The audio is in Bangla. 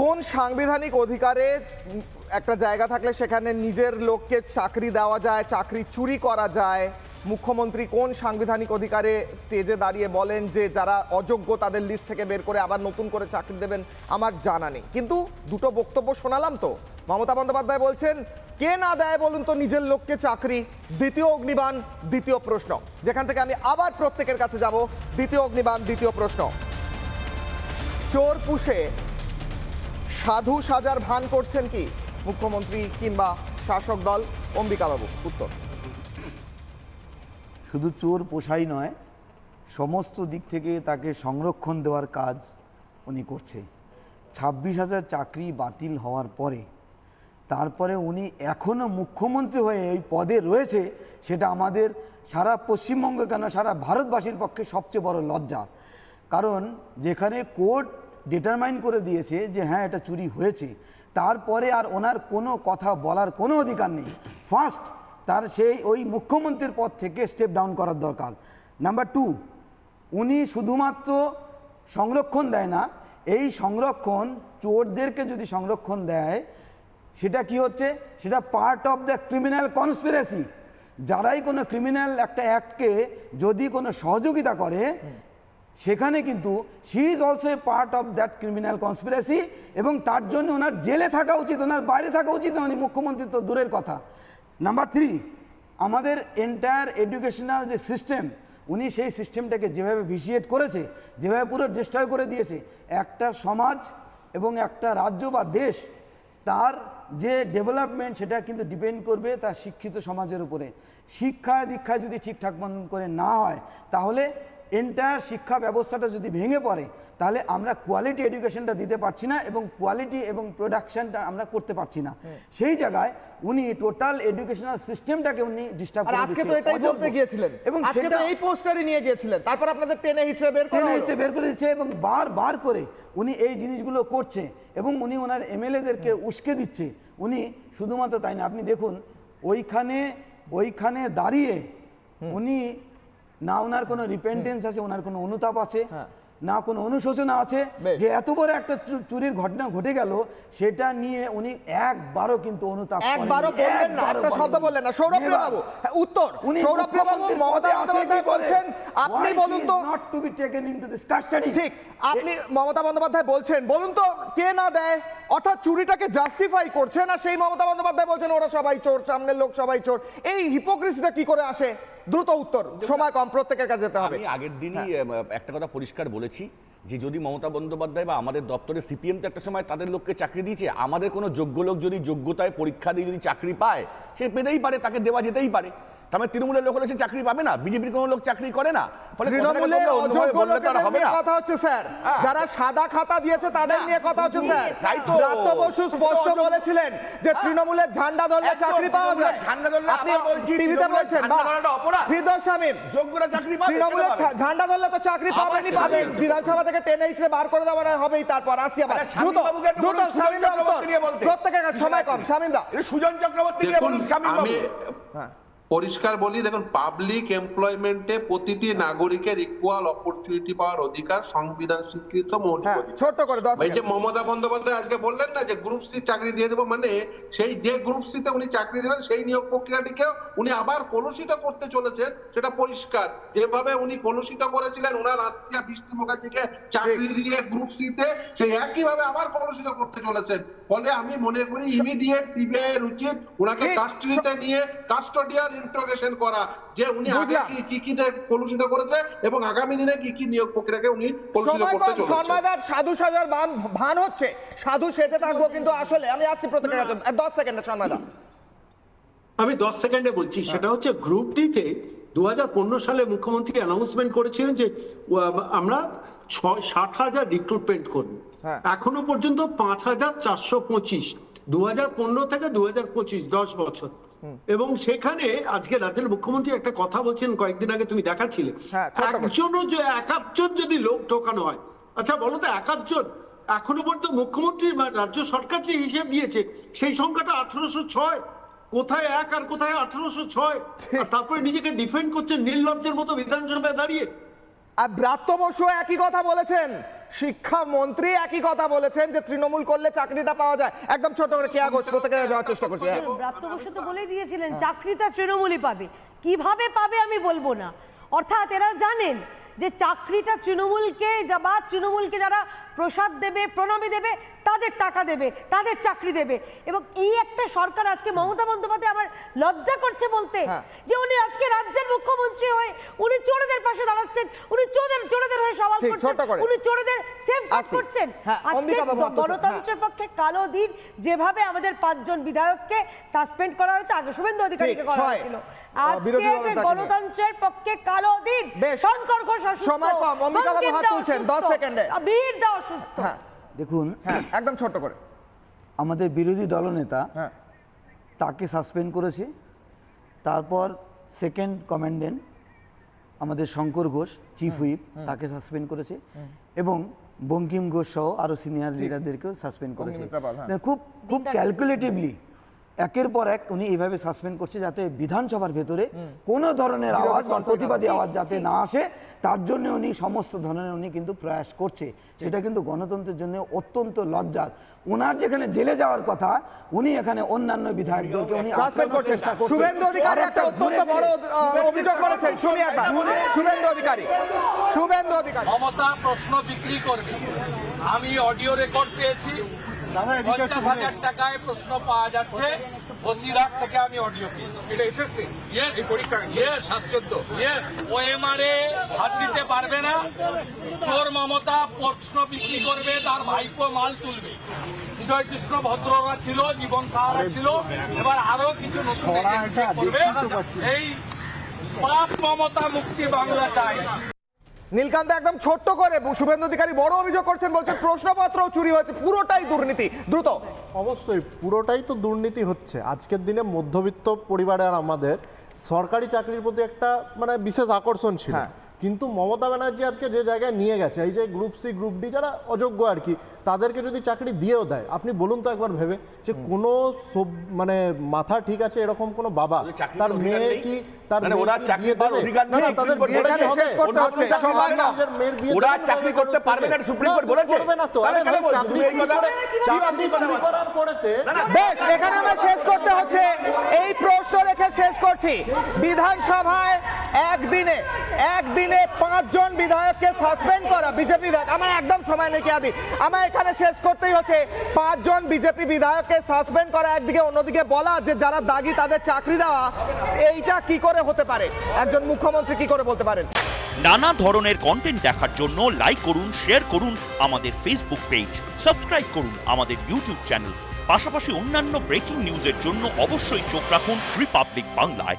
কোন সাংবিধানিক অধিকারে একটা জায়গা থাকলে সেখানে নিজের লোককে চাকরি দেওয়া যায়, চাকরি চুরি করা যায়? মুখ্যমন্ত্রী কোন সাংবিধানিক অধিকারে স্টেজে দাঁড়িয়ে বলেন যে যারা অযোগ্য তাদের লিস্ট থেকে বের করে আবার নতুন করে চাকরি দেবেন? আমার জানা নেই। কিন্তু দুটো বক্তব্য শোনালাম তো। মমতা বন্দ্যোপাধ্যায় বলছেন, কে না দেয় বলুন তো নিজের লোককে চাকরি? দ্বিতীয় অগ্নিবাণ, দ্বিতীয় প্রশ্ন। যেখান থেকে আমি আবার প্রত্যেকের কাছে যাব, দ্বিতীয় অগ্নিবাণ, দ্বিতীয় প্রশ্ন। চোর পুষে সাধু সাজার ভান করছেন কি মুখ্যমন্ত্রী কিংবা শাসক দল? অম্বিকাবাবু, উত্তর। শুধু চোর পোষাই নয়, সমস্ত দিক থেকে তাকে সংরক্ষণ দেওয়ার কাজ উনি করছে। ছাব্বিশ হাজার চাকরি বাতিল হওয়ার পরে, তারপরে উনি এখনও মুখ্যমন্ত্রী হয়ে এই পদে রয়েছে, সেটা আমাদের সারা পশ্চিমবঙ্গ কেন সারা ভারতবাসীর পক্ষে সবচেয়ে বড় লজ্জা। কারণ যেখানে কোর্ট ডিটারমাইন করে দিয়েছে যে হ্যাঁ এটা চুরি হয়েছে। তারপরে আর ওনার কোনো কথা বলার কোনো অধিকার নেই। ফার্স্ট তার সেই ওই মুখ্যমন্ত্রীর পদ থেকে স্টেপ ডাউন করার দরকার। নাম্বার টু উনি শুধুমাত্র সংরক্ষণ দেয় না, এই সংরক্ষণ চোরদেরকে যদি সংরক্ষণ দেয়, সেটা কি হচ্ছে? সেটা part of the criminal conspiracy যারাই কোনো ক্রিমিনাল একটা অ্যাক্টকে যদি কোনো সহযোগিতা করে সেখানে কিন্তু she is also a part of that criminal conspiracy এবং তার জন্য ওনার জেলে থাকা উচিত, ওনার বাইরে থাকা উচিত উনি মুখ্যমন্ত্রী তো দূরের কথা। নাম্বার থ্রি আমাদের এন্টায়ার এডুকেশনাল যে সিস্টেম উনি সেই সিস্টেমটাকে যেভাবে ভিসিয়েট করেছে, যেভাবে পুরো ডিস্ট্রয় করে দিয়েছে, একটা সমাজ এবং একটা রাজ্য বা দেশ, তার যে ডেভেলপমেন্ট সেটা কিন্তু ডিপেন্ড করবে তার শিক্ষিত সমাজের উপরে। শিক্ষা দীক্ষায় যদি ঠিকঠাক মতন করে না হয়, তাহলে এন্টায়ার শিক্ষা ব্যবস্থাটা যদি ভেঙে পড়ে তাহলে আমরা কোয়ালিটি এডুকেশনটা দিতে পারছি না এবং কোয়ালিটি এবং প্রোডাকশনটা আমরা করতে পারছি না। সেই জায়গায় উনি টোটাল এডুকেশনাল সিস্টেমটাকে উনি ডিস্টার্ব করে আজকে তো এটাই বলতে গিয়েছিলেন। এবং আজকে তো সেটা- এই পোস্টারই নিয়ে গিয়েছিলেন। তারপর আপনাদের টেনে হিচড়ে বের করে হিসেবে বের করে দিচ্ছে এবং বার বার করে উনি এই জিনিসগুলো করছে এবং উনি ওনার এমএলএদেরকে উস্কে দিচ্ছে। উনি শুধুমাত্র তাই না আপনি দেখুন ওইখানে ওইখানে দাঁড়িয়ে উনি না ওনার কোনো রিপেন্টেন্স আছে ওনার কোনো অনুতাপ আছে হ্যাঁ। না কোনো অনুশোচনা আছে যে এত বড় একটা চুরির ঘটনা ঘটে গেল সেটা নিয়ে উনি একবারও কিন্তু অনুতাপ একবারও বললেন না একটা শব্দ। বললেন না। সৌরভ বাবু উত্তর। উনি সৌরভ বাবু মমতা বন্দ্যোপাধ্যায় বলছেন? আপনি বলুন তো not to be taken into this custody? ঠিক আপনি মমতা বন্দ্যোপাধ্যায় বলছেন বলুন তো কে না দেয়? অর্থাৎ চুরিটাকে জাস্টিফাই করছে না সেই মমতা বন্দ্যোপাধ্যায় বলছেন ওরা সবাই চোর সামনের লোক সবাই চোর। এই হিপোক্রিসিটা কি করে আসে? দ্রুত উত্তর সময় কম প্রত্যেকের কাছে যেতে হবে। আমি আগের দিনই একটা কথা পরিষ্কার বলেছি যে যদি মমতা বন্দ্যোপাধ্যায় বা আমাদের দপ্তরে সিপিএম তো একটা সময় তাদের লোককে চাকরি দিয়েছে আমাদের কোনো যোগ্য লোক যদি যোগ্যতায় পরীক্ষা দিয়ে যদি চাকরি পায় সে পেতেই পারে তাকে দেওয়া যেতেই পারে। তার মানে তৃণমূলের লোক হলে চাকরি পাবে না বিজেপির কোনো লোক চাকরি করে না। ফলে তৃণমূলের অযোগ্য লোকেদের নিয়ে কথা হচ্ছে স্যার। হ্যাঁ। যারা সাদা খাতা দিয়েছে তাদের নিয়ে কথা হচ্ছে স্যার। তাই তো। ব্রাত্য বসু স্পষ্ট বলেছিলেন যে হ্যাঁ। তৃণমূলের ঝান্ডা ধরলে চাকরি পাওয়া যায়। ঝান্ডা ধরলে আপনি টিভিতে বলছেন অপরাধ। ফিরদৌস শামীম যোগ্যরা চাকরি পাবে তৃণমূলের পাবে? ঝান্ডা ধরলে তো চাকরি পাবেনই সেটা পাবেন। বিধানসভা থেকে টেনে ইচড়ে বার করে দেওয়া হবেই তারপর। আসি আবার। দ্রুত দ্রুত সুজন শামীম প্রত্যেকের সময় কম। শামীম দা সুজন চক্রবর্তী নিয়ে বলুন স্বামী আমি হ্যাঁ। পরিষ্কার বলি দেখুন পাবলিক এমপ্লয়মেন্টে প্রতিটি নাগরিকের ইকুয়াল অপরচুনিটি পাওয়ার অধিকার সংবিধান স্বীকৃত মৌলিক হ্যাঁ ছোট্ট করে এই যে মমতা বন্দ্যোপাধ্যায় আজকে বললেন না যে গ্রুপ সি চাকরি দিয়ে দেবো মানে সেই যে গ্রুপ সিতে উনি চাকরি দেবেন সেই নিয়োগ প্রক্রিয়াটিকে উনি আবার কলুষিত করতে চলেছেন সেটা পরিষ্কার। যেভাবে উনি কলুষিত করেছিলেন ওনার আত্মীয় বৃষ্টি মুখার্জিকে চাকরি দিয়ে গ্রুপ সিতে সেই একইভাবে আবার কলুষিত করতে চলেছেন। ফলে আমি মনে করি ইমিডিয়েট সিবিআই এর উচিত ওনাকে কাস্টডিতে নিয়ে কাস্টোডিয়াল ইন্টারোগেশন করা যে উনি আগে কি কি কি কলুষিত করেছে এবং আগামী দিনে কি কি নিয়োগ প্রক্রিয়াকে উনি কলুষিত করতে চলেছে সাধু সাজার ভান ভান হচ্ছে। সাধু সেজে থাকব কিন্তু আসলে আমি আসছি প্রত্যেকের কাছে। দশ সেকেন্ডে সন্মাদা আমি দশ সেকেন্ডে বলছি সেটা হচ্ছে গ্রুপ ডিতে দু সালে মুখ্যমন্ত্রী অ্যানাউন্সমেন্ট করেছিলেন যে আমরা ছয় ষাট হাজার রিক্রুটমেন্ট করব। হ্যাঁ। এখনও পর্যন্ত পাঁচ হাজার চারশো পঁচিশ দু পনেরো থেকে দু হাজার পঁচিশ দশ বছর। এবং সেখানে আজকে রাজ্যের মুখ্যমন্ত্রী একটা কথা বলছেন কয়েকদিন আগে তুমি দেখাচ্ছিলে। হ্যাঁ, একজনও যে একাধজন যদি লোক ঢোকানো হয় আচ্ছা বলো তো একাধজন এখনও পর্যন্ত মুখ্যমন্ত্রী বা রাজ্য সরকার যে হিসেব দিয়েছে সেই সংখ্যাটা আঠারোশো ছয়। কোথায় এক আর কোথায় আঠারোশো ছয়? তারপরে নিজেকে ডিফেন্ড করছেন নির্লজ্জের মতো বিধানসভায় দাঁড়িয়ে। আর ব্রাত্য বসু একই কথা বলেছেন। শিক্ষামন্ত্রী একই কথা বলেছেন যে তৃণমূল করলে চাকরিটা পাওয়া যায়। একদম ছোট করে কেয়া ঘোষ প্রত্যেকে যাওয়ার চেষ্টা করছি। ব্রাত্য তো বলেই দিয়েছিলেন, চাকরিটা তৃণমূলই পাবে। কীভাবে পাবে আমি বলব না। অর্থাৎ এরা জানেন যে চাকরিটা তৃণমূলকে বা তৃণমূলকে যারা প্রসাদ দেবে প্রণামী দেবে তাদের টাকা দেবে তাদের চাকরি দেবে। এবং এই একটা সরকার আজকে মমতা বন্দ্যোপাধ্যায় আমার লজ্জা করছে বলতে হ্যাঁ। যে উনি আজকে রাজ্যের মুখ্যমন্ত্রী হয়ে উনি চোরেদের পাশে দাঁড়াচ্ছেন উনি চোরেদের চোরেদের হয়ে সওয়াল করছেন উনি চোরেদের সেফ আসি। করছেন। হ্যাঁ, আজকে গণতন্ত্রের পক্ষে কালো দিন যেভাবে আমাদের পাঁচজন বিধায়ককে সাসপেন্ড করা হয়েছে আগে শুভেন্দু অধিকারীকে করা হয়েছিল। আজকে। গণতন্ত্রের পক্ষে কালো দিন। বেশ। শঙ্কর ঘোষ সময় কম, বাবু হাত তুলছেন, অসুস্থ, দশ সেকেন্ডে। বীর দা অসুস্থ। হ্যাঁ দেখুন হ্যাঁ একদম ছোট করে। আমাদের বিরোধী দলনেতা হ্যাঁ। তাকে সাসপেন্ড করেছে। তারপর সেকেন্ড কমান্ডেন্ট আমাদের শঙ্কর ঘোষ চিফ হুইপ তাকে সাসপেন্ড করেছে। এবং বঙ্কিম ঘোষ সহ আরও সিনিয়র লিডারদেরকেও সাসপেন্ড করেছে। হ্যাঁ। খুব খুব ক্যালকুলেটিভলি একের পর এক উনি এইভাবে সাসপেন্ড করছে যাতে বিধানসভার ভেতরে কোনো ধরনের আওয়াজ বা প্রতিবাদী আওয়াজ যাতে না আসে তার জন্য উনি সমস্ত ধরনের উনি কিন্তু প্রয়াস করছে। সেটা কিন্তু গণতন্ত্রের জন্য অত্যন্ত লজ্জার। ওনার যেখানে জেলে যাওয়ার কথা উনি এখানে অন্যান্য বিধায়কদেরকে উনি সাসপেন্ড করছেন। চেষ্টা করছেন। শুভেন্দু অধিকারী একটা অত্যন্ত বড় অভিযোগ করেছেন। শুনি একবার। শুভেন্দু অধিকারী। শুভেন্দু অধিকারী। মমতা প্রশ্ন বিক্রি করবে। আমি অডিও রেকর্ড পেয়েছি। পঞ্চাশ হাজার টাকায় প্রশ্ন পাওয়া যাচ্ছে। বসিরহাট থেকে আমি অডিও এটা এসেছে এই পরীক্ষা সাত চোদ্দ ওএমআরে হাত দিতে পারবে না। চোর মমতা প্রশ্ন বিক্রি করবে তার ভাইপো মাল তুলবে। বিজয় কৃষ্ণ ভদ্ররা ছিল জীবন সাহারা ছিল। এবার আরও কিছু নতুন করবে? এই পাপ মমতা মুক্তি বাংলা চাই। নীলকান্ত একদম ছোট্ট করে শুভেন্দু অধিকারী বড় অভিযোগ করছেন বলছেন প্রশ্নপত্র চুরি হয়েছে পুরোটাই দুর্নীতি। দ্রুত। অবশ্যই পুরোটাই তো দুর্নীতি হচ্ছে। আজকের দিনে মধ্যবিত্ত পরিবারের আমাদের সরকারি চাকরির প্রতি একটা মানে বিশেষ আকর্ষণ ছিল। হ্যাঁ। কিন্তু মমতা ব্যানার্জি আজকে যে জায়গায় নিয়ে গেছে এই যে গ্রুপ সি গ্রুপ ডি যারা অযোগ্য আর কি তাদেরকে যদি চাকরি দিয়েও দেয় আপনি বলুন তো একবার ভেবে যে কোনো মানে মাথা ঠিক আছে এরকম কোনো বাবা? তার মেয়ে কি তার মানে ওরা চাকরি দেবে? অধিকার না, তাদের বিয়ে শেষ করতে হচ্ছে, ওরা চাকরি করতে পারবে না, সুপ্রিম কোর্ট বলেছে? করবে না তো। আরে? চাকরি এই করে- চাকরি? করার পরেতে বেশ এখানে আমরা শেষ করতে হচ্ছে। এই প্রশ্ন রেখে শেষ করছি। বিধানসভায় একদিনে একদিনে পাঁচজন বিধায়ককে সাসপেন্ড করা, বিজেপি বিধায়ক। আমার একদম সময় নেই আদি আমার এখানে শেষ করতেই হচ্ছে। পাঁচজন বিজেপি বিধায়ককে সাসপেন্ড করা, একদিকে অন্যদিকে বলা যে যারা দাগি তাদের চাকরি দেওয়া, এইটা কি করে হতে পারে? একজন মুখ্যমন্ত্রী কি করে বলতে পারেন? নানা ধরনের কন্টেন্ট দেখার জন্য লাইক করুন শেয়ার করুন আমাদের ফেসবুক পেজ সাবস্ক্রাইব করুন আমাদের ইউটিউব চ্যানেল পাশাপাশি অন্যান্য ব্রেকিং নিউজের জন্য অবশ্যই চোখ রাখুন রিপাবলিক বাংলায়